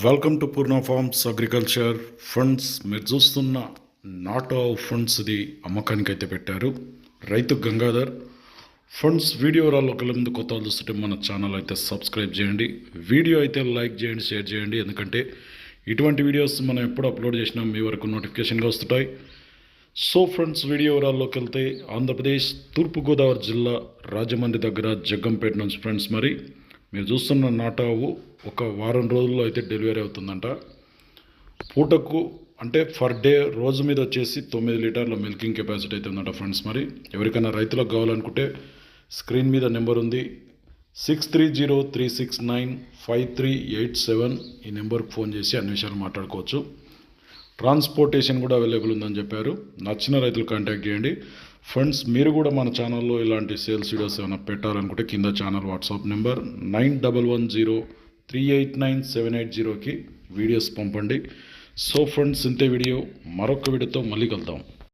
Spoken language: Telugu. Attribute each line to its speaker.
Speaker 1: Welcome to Purna farms agriculture funds మీరు చూస్తున్న నాటో ఫండ్స్ది అమ్మకానికి అయితే పెట్టారు. రైతు గంగాధర్ ఫండ్స్ వీడియో రాళ్ళకి ముందు కొత్త చూస్తుంటే మన ఛానల్ అయితే సబ్స్క్రైబ్ చేయండి. వీడియో అయితే లైక్ చేయండి షేర్ చేయండి. ఎందుకంటే ఇటువంటి వీడియోస్ మనం ఎప్పుడు అప్లోడ్ చేసినా మీ వరకు నోటిఫికేషన్గా వస్తుంటాయి. సో ఫ్రెండ్స్ వీడియో వివరాల్లోకి వెళ్తే ఆంధ్రప్రదేశ్ తూర్పుగోదావరి జిల్లా రాజమండ్రి దగ్గర జగ్గంపేట నుంచి ఫ్రెండ్స్ మరి మీరు చూస్తున్న నాటావు ఒక వారం రోజుల్లో అయితే డెలివరీ అవుతుందంట. పూటకు అంటే ఫర్ డే రోజు మీద వచ్చేసి తొమ్మిది లీటర్ల మిల్కింగ్ కెపాసిటీ అయితే ఉందంట ఫ్రెండ్స్ మరి. ఎవరికైనా రైతులకు కావాలనుకుంటే స్క్రీన్ మీద నెంబర్ ఉంది. Six three zero three six nine five three eight seven ఈ నెంబర్కి ఫోన్ చేసి అన్ని విషయాలు మాట్లాడుకోవచ్చు. ట్రాన్స్పోర్టేషన్ కూడా అవైలబుల్ ఉందని చెప్పారు. నచ్చిన రైతులు కాంటాక్ట్ చేయండి. ఫ్రెండ్స్ మీరు కూడా మన ఛానల్లో ఇలాంటి సేల్స్ వీడియోస్ ఏమైనా పెట్టాలనుకుంటే కింద channel WhatsApp number nine double one zero three eight nine seven eight జీరోకి వీడియోస్ పంపండి. సో ఫ్రెండ్స్ ఇంతే వీడియో మరొక వీడియోతో మళ్ళీ కలుద్దాం.